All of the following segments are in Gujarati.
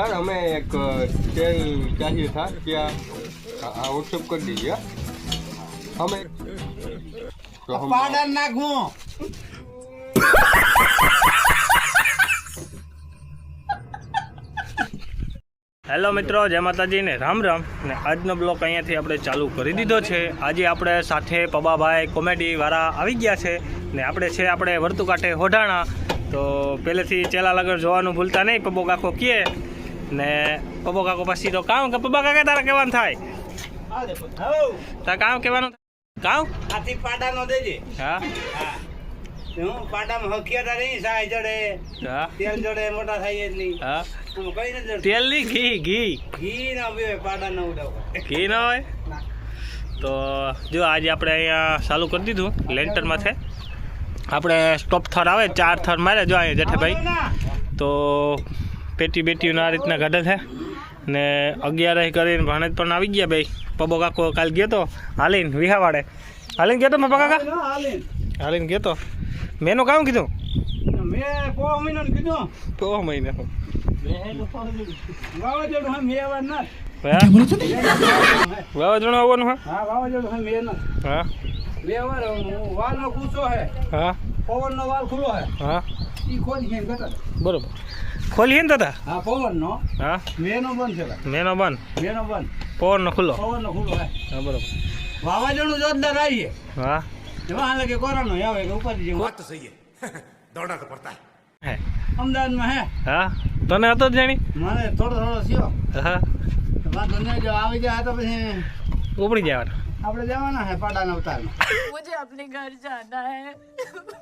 સર અમે એક તેલ ચાહીએ થા ત્યાં વોટ્સઅપ કરી દઈએ. અમે પાડન નાખું હેલો મિત્રો જય માતાજી ને રામ રામ. ને આજનો બ્લોક અહીંયાથી આપણે ચાલુ કરી દીધો છે. આજે આપણે સાથે પબાભાઈ કોમેડી વાળા આવી ગયા છે. ને આપણે છે આપણે વર્તુકાંઠે હોઢાણા. તો પહેલેથી ચેલા લગર જોવાનું ભૂલતા નહીં પબો કાકો કહે ને પબો કાકો પછી તો કામ કે પબા કાકા તારા કહેવાનું થાય? તારે કામ કહેવાનું કામ? આથી પાડા નો દેજે. હા? હા. હું પાડામાં હકિયાતા નહીં સાય જડે. હા? તેલ જડે મોટા થાય એટલી. હા? કઈ જડતું. તેલની ઘી ઘી? ઘી ના પીવે પાડા નો ઉડાવ. ઘી ન હોય? તો જો આજે આપણે અહીંયા ચાલુ કરી દીધું લેન્ટર માથે આપણે સ્ટોપ થર આવે ચાર થર મારે જો અહીંયા જેઠાભાઈ તો પેટી બેટીઓના આ રીતના ગાઢા છે. ને અગિયાર કરીને ભાણેજ પણ આવી ગયા ભાઈ પબો કાકો કાલ ગયો તો? હાલીને વિહાવાડે. હાલીને ગયો તો પપ્પા કાકા? હાલીને. ગયો તો? મેનું કામ કીધું? મેં પો કીધું. તો મહિને. વાવાઝોડું હા વાવાઝોડું આવવાનું હા? હા વારનો કૂચો હે? હા. પવનનો વાલ ખુલ્લો હે. હા? ઈ ખોલી કેમ બરોબર. ખોલીએ ને દાદા હા પવન નો હા? મેનો બંધ છે મેનો બંધ? મેનો બંધ. પવન નો ખુલ્લો? પવન નો ખુલ્લો હા. બરોબર. વાવાઝોડું જોરદાર આવીએ. હા? એમાં હાલે કે કોરોનો આવે કે ઉપાધિ જેવું. વાત સહી દોડા તો પડતા. હે. અમદાવાદમાં હે? હા? તને હતો જ જાણી? મને થોડો થોડો સિયો હા. વાંધો નહીં જો આવી જાય તો પછી ઉપડી જવાનું. આપણે જવાના હે પાડાના અવતારમાં મુજે અપને ઘર જાના હે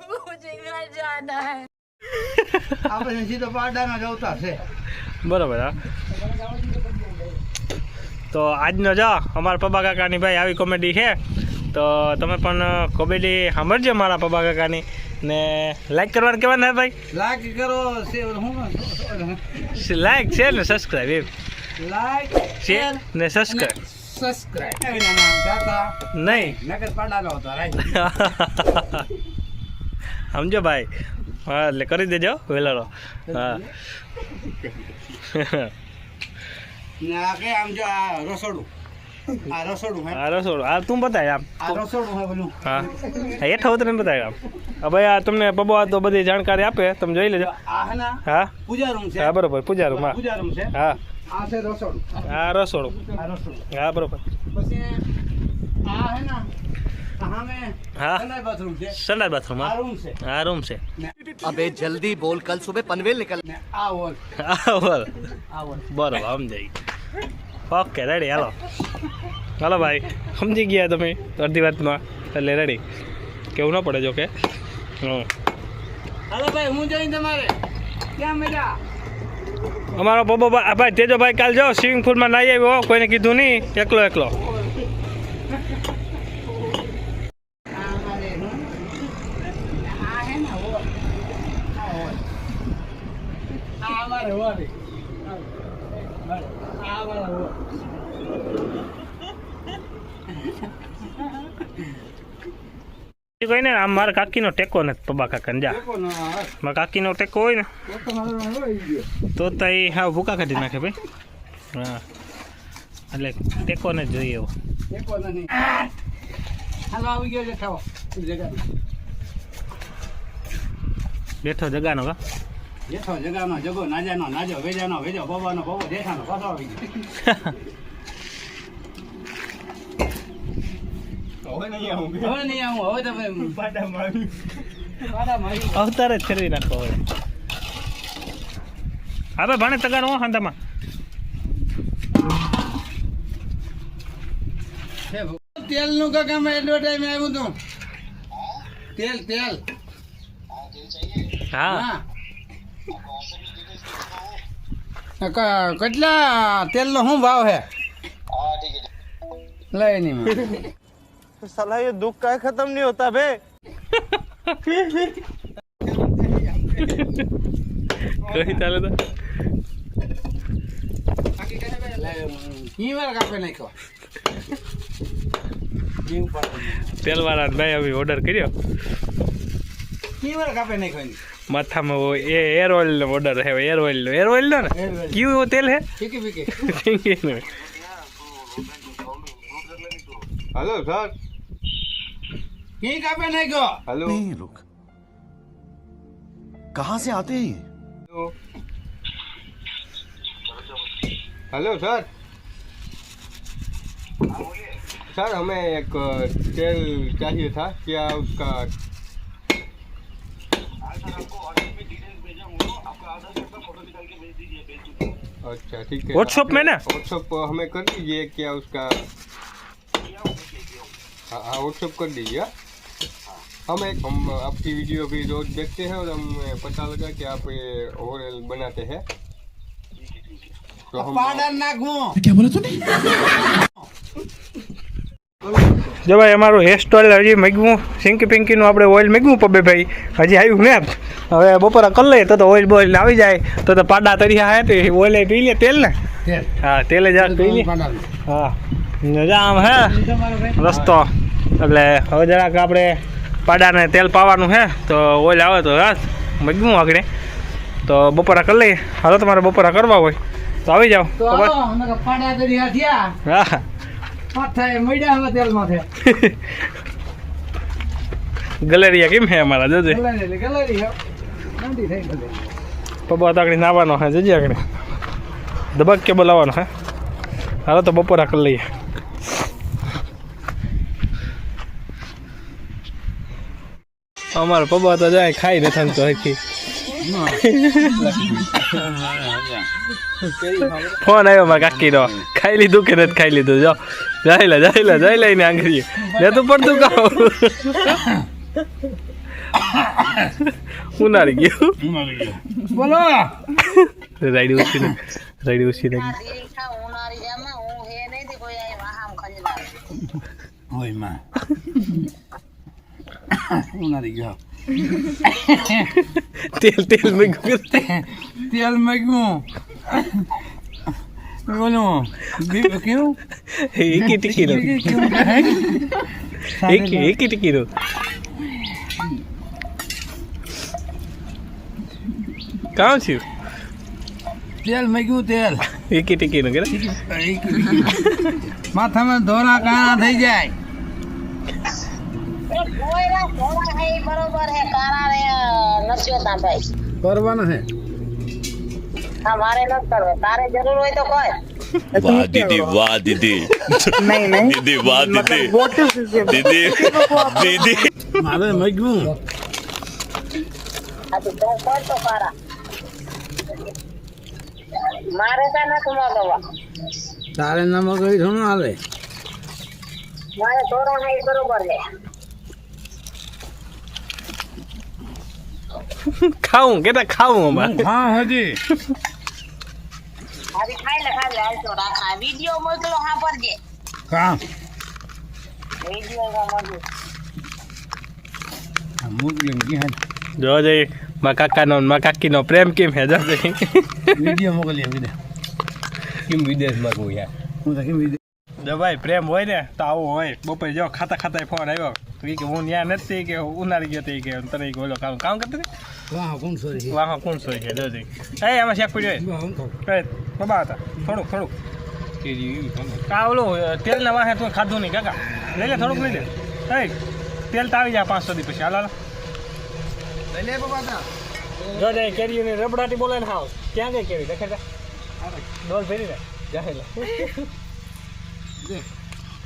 મુજે ઘર જાના હે આ પછી સીધો પાડાનો જ અવતાર છે. બરોબર હા. તો આજનો જો અમારા પપ્પા કાકાની ભાઈ આવી કોમેડી છે. તો તમે પણ કોમેડી સાંભળજો મારા પપ્પા કાકાની. ને લાઈક કરવાનું કહેવાનું હે ભાઈ? લાઈક કરો લાઈક છે ને સબસ્ક્રાઈબ એમ. લાઈક છે ને સબસ્ક્રાઈબ નહીં. નગર પાડાનો અવતાર સમજો ભાઈ. હા એટલે કરી દેજો વેલારો હા. આમ જો આ રસોડું. આ રસોડું આ રસોડું આ તું બતાય આમ. આ રસોડું હે હેઠા ઉતરીને બતાય આમ. ભાઈ આ તમને બબો આ તો બધી જાણકારી આપે તમે જોઈ લેજો. હે. પૂજા રૂમ છે. હા બરોબર પૂજા રૂમ હા. પૂજા રૂમ છે. હા. આ છે રસોડું. આ રસોડું. આ રસોડું. હા બરોબર. પછી આ હે ના સલાડ બાથરૂમ હા? રૂમ છે. અબે જલ્દી બોલ કલ સુબહ પનવેલ નિકલ આ બોલ આ બોલ બરોબર સમજાઈ ઓકે રેડી હાલો. હાલો ભાઈ સમજી ગયા તમે અડધી વાતમાં. એટલે રેડી કેવું ના પડે જો કે. હમ. હાલો ભાઈ હું જઈને તમારે. ક્યાં મજા? અમારો બબો ભાઈ તેજો ભાઈ કાલ જો સ્વિમિંગ પુલમાં નાહી આવ્યો કોઈને કીધું નહીં. એકલો એકલો. કોઈ ને આમ મારા કાકીનો ટેકો નથી પપ્પા કાકાને જા. મારા કાકીનો ટેકો હોય ને તો તો એ હા ભૂકા કાઢી નાખે ભાઈ. હા. એટલે ટેકો ને જોઈએ એવો. બેઠો જગાનો કા? જેઠો જગાનો જગો નાજાનો નાજો વેજાનો વેજો બબાનો બબો દેખાનો પાછો આવી ગયો. હવે નહીં આવું હવે હવે તો આવી અવતાર જ ફેરવી નાખો હવે. હા ભાઈ ભાણે તગાર હો હાંધામાં. તેલનું કાકામાં એડવર્ટાઈઝ આવ્યું હતું તેલ તેલ. હા. હા. ક- કેટલા તેલ નો શું ભાવ છે. લઈ નહીં साला ये दुख का खत्म नहीं होता बे કઈ ચાલે તો ઈ વાર કાપે નાખ્યો ઈ ઉપર તેલવાળા ભાઈ હવે ઓર્ડર કર્યો ઈ વાર કાપે નાખ્યો એની. માથામાં वो ये एयर ऑयल નો ઓર્ડર है एयर ऑयल નો एयर ऑयल નો ને क्यों वो तेल है ફીકી ફીકી हेलो कहा नहीं हेलो। नहीं से आते हैं हेलो। सर। सर हमें एक तेल चाहिए था। क्या उसका? अच्छा ठीक है। व्हाट्सअप में ना? व्हाट्सअप हमें कर दीजिए क्या उसका? हाँ हाँ व्हाट्सअप कर दीजिए। हम एक हम आपकी वीडियो भी रोज देखते हैं और हमें पता लगा कि आप ये ओवरऑल बनाते हैं तो हम પાવડર નાખવું જો ભાઈ અમારું હેર સ્ટાઇલ હજી મેગવું સિંકી પિંકીનું આપણે ઓઇલ મેગવું પબે ભાઈ હજી આવ્યું ને હવે બપોરા કરી લઈએ તો તો ઓઇલ બોઇલ આવી જાય તો તો પાડા તરીયા હે તો ઓઇલ પી લે તેલ ને તેલ. હા તેલ જ પી લે હા ને જા આમ હે રસ્તો એટલે હવે જરાક આપણે પાડાને તેલ પાવાનું છે તો ઓઇલ આવે તો હા મગ્યું આગળ. તો બપોરા કરી લઈએ. હાલો તમારે બપોરા કરવા હોય. તો આવી જાઓ. ગલેરિયા કેમ છે અમારા જોજે. પબ્બા તો આગળ નાવાનો હે જજે આગળ. ધબક કે બોલાવવાનો હે. હાલો તો બપોરા કરી લઈએ. અમારો પબ્બા તો જાય ખાઈ ને તો હરખી. ફોન આવ્યો મારા કાકી નો ખાઈ લીધું કે નથી ખાઈ લીધું? જો જાય લે જાય લે જાય લઈને આંગળી લેતું પડતું કહો ઉનાળી ગયું. બોલો. રાઈડ ઉછી રાઈડ ઉછી દીખા ઉનાળી જામાં હું હે નહીં તે કોઈ વાહામ ખંજલા ઓયમાં. ઉનાળી ગયો તેલ તેલ મેં ગયું તેલ મૂક્યું બોલું કેવું એકી કેવું એકી એકી ટીકીનો કામ થયું તેલ મૂક્યું તેલ એકી ટીકીનો કે માથામાં ધોરા કાણા થઈ જાય મારે ન કરવો. તારે જરૂર હોય તો મારે તો હાલે. મારે ધોરણ બરોબર હે ખાવું કેતા ખાવું અમારે. હા હજી. આવી ખાઈ લે ખાઈ લે હાલતો રાખા. વિડિયો મોકલો હા. પરજે કામ વિડિયો મોકલો મોકલી ગયા જો જઈ મા કાકાનો મા કાકીનો પ્રેમ કેમ હે જો જઈ વીડિયો મોકલી વીડિયો. કેમ વિદેશમાં કહું યાર? હું તો કેમ વીડિયો પ્રેમ હોય ને તો આવું હોય. બપોરે જો ખાતા ખાતા ફોન આવ્યો તો કે હું ત્યાં નથી કે ઉનાળી ગયો તો કે તને કે ઓલો કામ કામ કરતી વાહ કોણ સોરી વાહ કોણ સોય છે? જોજે એ આમાં શેક પડ્યો એ બાબા હતા. થોડુંક થોડુંક. આ ઓલું તેલના વાહે તું ખાધું નહીં કાકા. લઈ લે થોડુંક લઈ લે. એ તેલ તો આવી જાય પાંચસો દી પછી. હાલ હાલ. જો જાય કેરીઓની રબડાટી બોલે ને હાવ. ક્યાં ગઈ કેરી? દેખે જા ડોલ ફેરી ને જાહે કેતા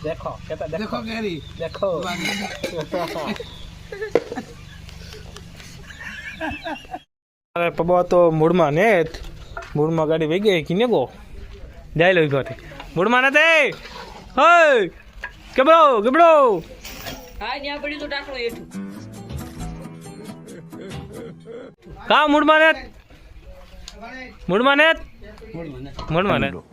દેખો દેખો કેરી દેખો અરે પબા તો મૂળમાં ને મૂળમાં ગાડી વહી ગઈ કિને ગો જાય લો ઘરે મૂળમાં નથી હોય કેબડો કેબડો કા મૂળમાં ને મૂળમાં ને મૂળમાં ને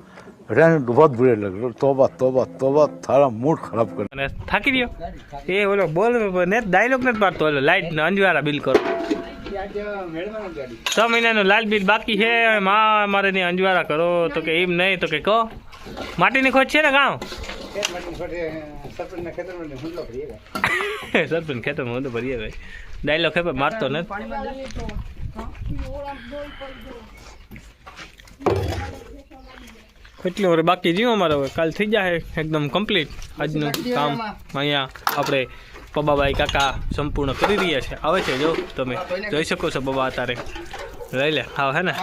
रहने दो बहुत बुरे लग रहे तोबा तोबा तोबा थारा मूड खराब कर અને થાકી રહ્યો એ ઓલો બોલ ને ડાયલોગ નથી પાડતો ઓલો લાઈટ ને અંજવાળા બિલ કરો છ મહિનાનું લાલ બિલ બાકી છે માં મારે ને અંજવાળા કરો તો કે એમ નહીં તો કે કહો માટીની ખોજ છે ને ગામ સરપંચના ખેતરમાં હુમલો કરીએ સરપંચ ખેતરમાં હું તો ભરીએ ભાઈ ડાયલોગ ખેપે મારતો નથી કેટલી વાર બાકી જીવો અમારે હવે કાલ થઈ જાય એકદમ કમ્પ્લીટ આજનું કામ અહીંયા આપણે પબાબાઈ કાકા સંપૂર્ણ કરી રહ્યા છે આવે છે જો તમે જોઈ શકો છો બબા અત્યારે લઈ લે હા હે ને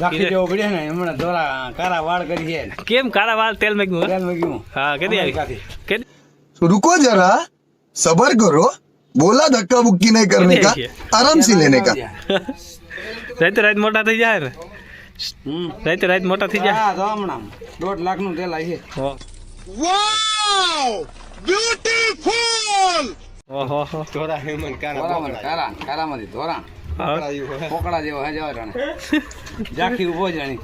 રાખી દેવો પડે ને હમણાં ધોરા કારા વાળ કરી છે કેમ કાળા વાળ તેલ મેગ્યું તેલ મૂક્યું હા કેદી આવી કાકી. કેદી रुको जरा सबर करो बोला धक्का बुक्की नहीं करने का आराम से लेने का રાતે રાત મોટા થઈ જાય ને હમ રાતે રાત મોટા થઈ જાય. હા તો હમણાં. દોઢ લાખનું તેલ આવી છે. ઓહો. ધોરા હેમન કારા કારા કારામાંથી ધોરા પોકડા જેવો હે. જવા જાણે જાખી ઊભો જાણી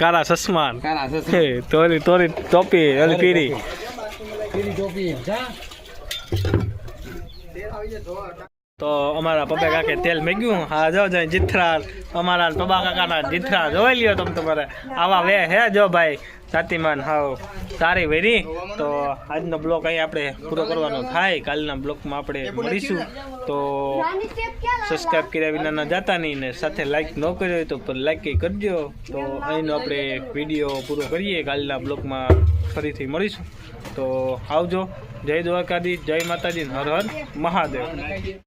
કારા સસમાન. કારા સસમાન. તોરી તોરી ટોપી ઓલી પીરી. પીરી ટોપી જા. તો અમારા પપ્પા કાકે તેલ મેગ્યું. હા, જો જો જીથરા અમારા પપ્પા કાકાના જીથરા જોઈ લ્યો તમે તમારે. આવા વે હે, જો, ભાઈ. સાતીમાન હાવ. સારી વેરી. તો આજનો બ્લોક અહીં આપણે પૂરો કરવાનો થાય. કાલના બ્લોકમાં આપણે મળીશું. તો સબસ્ક્રાઈબ કર્યા વિના ન જાતા નહીં ને સાથે લાઈક ન કર્યો હોય તો લાઈક કરજો. તો અહીંનો આપણે વીડિયો પૂરો કરીએ. કાલના બ્લોકમાં ફરીથી મળીશું. તો આવજો. જય દ્વારકાધીશ. જય માતાજી. હર હર. મહાદેવ.